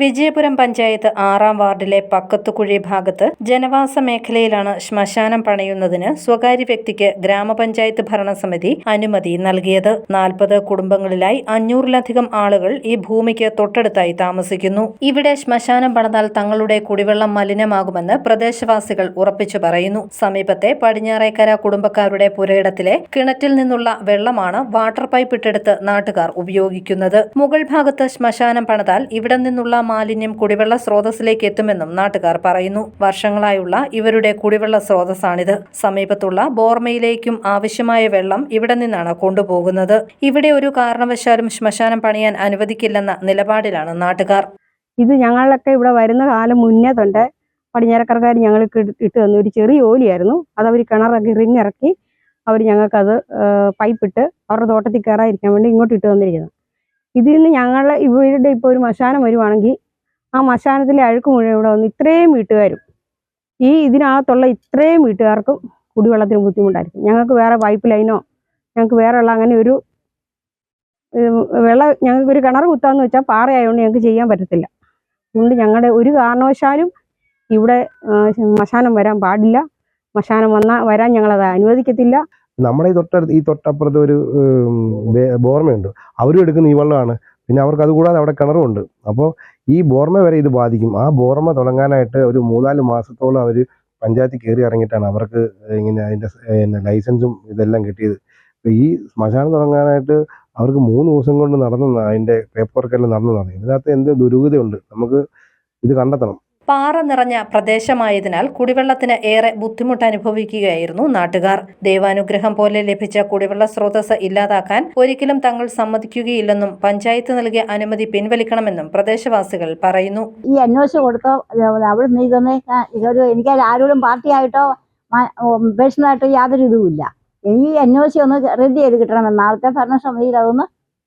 വിജയപുരം പഞ്ചായത്ത് ആറാം വാർഡിലെ പക്കത്തുകുഴി ഭാഗത്ത് ജനവാസ മേഖലയിലാണ് ശ്മശാനം പണയുന്നതിന് സ്വകാര്യ വ്യക്തിക്ക് ഗ്രാമപഞ്ചായത്ത് ഭരണസമിതി അനുമതി നൽകിയത്. നാൽപ്പത് കുടുംബങ്ങളിലായി അഞ്ഞൂറിലധികം ആളുകൾ ഈ ഭൂമിക്ക് തൊട്ടടുത്തായി താമസിക്കുന്നു. ഇവിടെ ശ്മശാനം പണിതാൽ തങ്ങളുടെ കുടിവെള്ളം മലിനമാകുമെന്ന് പ്രദേശവാസികൾ ഉറപ്പിച്ചു പറയുന്നു. സമീപത്തെ പടിഞ്ഞാറേക്കര കുടുംബക്കാരുടെ പുരയിടത്തിലെ കിണറ്റിൽ നിന്നുള്ള വെള്ളമാണ് വാട്ടർ പൈപ്പ് ഇട്ടെടുത്ത് നാട്ടുകാർ ഉപയോഗിക്കുന്നത്. മുകൾ ഭാഗത്ത് ശ്മശാനം പണിതാൽ ഇവിടെ നിന്നുള്ള മാലിന്യം കുടിവെള്ള സ്രോതസ്സിലേക്ക് എത്തുമെന്നും നാട്ടുകാർ പറയുന്നു. വർഷങ്ങളായുള്ള ഇവരുടെ കുടിവെള്ള സ്രോതസ്സാണിത്. സമീപത്തുള്ള ബോർമയിലേക്കും ആവശ്യമായ വെള്ളം ഇവിടെ നിന്നാണ് കൊണ്ടുപോകുന്നത്. ഇവിടെ ഒരു കാരണവശാലും ശ്മശാനം പണിയാൻ അനുവദിക്കില്ലെന്ന നിലപാടിലാണ് നാട്ടുകാർ. ഇത് ഞങ്ങളൊക്കെ ഇവിടെ വരുന്ന കാലം മുന്നേ തൊണ്ട് പടിഞ്ഞാറക്കരക്കാർ ഞങ്ങൾക്ക് ഇട്ട് തന്നു. ഒരു ചെറിയ ഓലിയായിരുന്നു. അത് അവർ കിണറൊക്കെ റിങ് ഇറക്കി അവർ ഞങ്ങൾക്കത് പൈപ്പിട്ട് അവരുടെ തോട്ടത്തിൽ കയറാതിരിക്കാൻ വേണ്ടി ഇങ്ങോട്ട് ഇട്ട് തന്നിരിക്കുന്നത് ഇതിൽ നിന്ന് ഞങ്ങളുടെ ഇവരുടെ ഇപ്പോൾ ഒരു മശാനം വരുവാണെങ്കിൽ ആ മശാനത്തിലെ അഴുക്ക് മുഴുവൻ ഇവിടെ വന്ന് ഇത്രയും വീട്ടുകാരും ഈ ഇതിനകത്തുള്ള ഇത്രയും വീട്ടുകാർക്കും കുടിവെള്ളത്തിന് ബുദ്ധിമുട്ടായിരിക്കും. ഞങ്ങൾക്ക് വേറെ പൈപ്പ് ലൈനോ ഞങ്ങൾക്ക് വേറെ ഉള്ള അങ്ങനെ ഒരു വെള്ളം ഞങ്ങൾക്ക് ഒരു കിണർ കുത്താന്ന് വെച്ചാൽ പാറയായതുകൊണ്ട് ഞങ്ങൾക്ക് ചെയ്യാൻ പറ്റത്തില്ല. അതുകൊണ്ട് ഞങ്ങളുടെ ഒരു കാരണവശാലും ഇവിടെ മശാനം വരാൻ പാടില്ല. മശാനം വന്നാൽ വരാൻ ഞങ്ങളത് അനുവദിക്കത്തില്ല. നമ്മുടെ ഈ തൊട്ടടുത്ത് ഈ തൊട്ടപ്പുറത്ത് ഒരു ബോർമയുണ്ട്. അവരും എടുക്കുന്ന ഈ വെള്ളമാണ്. പിന്നെ അവർക്ക് അതുകൂടാതെ അവിടെ കിണറുമുണ്ട് അപ്പോൾ ഈ ബോർമ വരെ ഇത് ബാധിക്കും. ആ ബോർമ തുടങ്ങാനായിട്ട് ഒരു മൂന്നാൽ മാസത്തോളം അവർ പഞ്ചായത്തിൽ കയറി ഇറങ്ങിയിട്ടാണ് അവർക്ക് ഇങ്ങനെ അതിന്റെ പിന്നെ ലൈസൻസും ഇതെല്ലാം കിട്ടിയത്. അപ്പോൾ ഈ ശ്മശാനം തുടങ്ങാനായിട്ട് അവർക്ക് മൂന്ന് ദിവസം കൊണ്ട് നടന്നു അതിന്റെ പേപ്പർ വർക്കെല്ലാം നടന്നതാണ്. ഇതിനകത്ത് എന്ത് ദുരൂഹതയുണ്ട്? നമുക്ക് ഇത് കണ്ടെത്തണം. പാറ നിറഞ്ഞ പ്രദേശമായതിനാൽ കുടിവെള്ളത്തിന് ഏറെ ബുദ്ധിമുട്ട് അനുഭവിക്കുകയായിരുന്നു നാട്ടുകാർ. ദൈവാനുഗ്രഹം പോലെ ലഭിച്ച കുടിവെള്ള സ്രോതസ് ഇല്ലാതാക്കാൻ ഒരിക്കലും തങ്ങൾ സമ്മതിക്കുകയില്ലെന്നും പഞ്ചായത്ത് നൽകിയ അനുമതി പിൻവലിക്കണമെന്നും പ്രദേശവാസികൾ പറയുന്നു. ഈ അന്വേഷണം കൊടുത്തോ? അവിടെ നീ തന്നെ എനിക്ക് ആരോടും പാർട്ടിയായിട്ടോ പേഴ്സണലായിട്ടോ യാതൊരു ഇതുമില്ല. ഈ അന്വേഷണം ഒന്ന് റെഡി ചെയ്ത് കിട്ടണമെന്ന് നാളത്തെ ഭരണസമിതിയിൽ അതൊന്ന്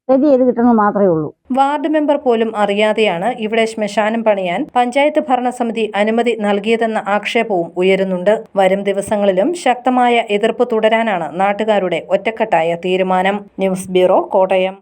റെഡി ചെയ്ത് കിട്ടണമെന്ന് മാത്രമേ ഉള്ളൂ. വാർഡ് മെമ്പർ പോലും അറിയാതെയാണ് ഇവിടെ ശ്മശാനം പണിയാൻ പഞ്ചായത്ത് ഭരണസമിതി അനുമതി നൽകിയതെന്ന ആക്ഷേപവും ഉയരുന്നുണ്ട്. വരും ദിവസങ്ങളിലും ശക്തമായ എതിർപ്പ് തുടരാനാണ് നാട്ടുകാരുടെ ഒറ്റക്കെട്ടായ തീരുമാനം. News bureau Kottayam.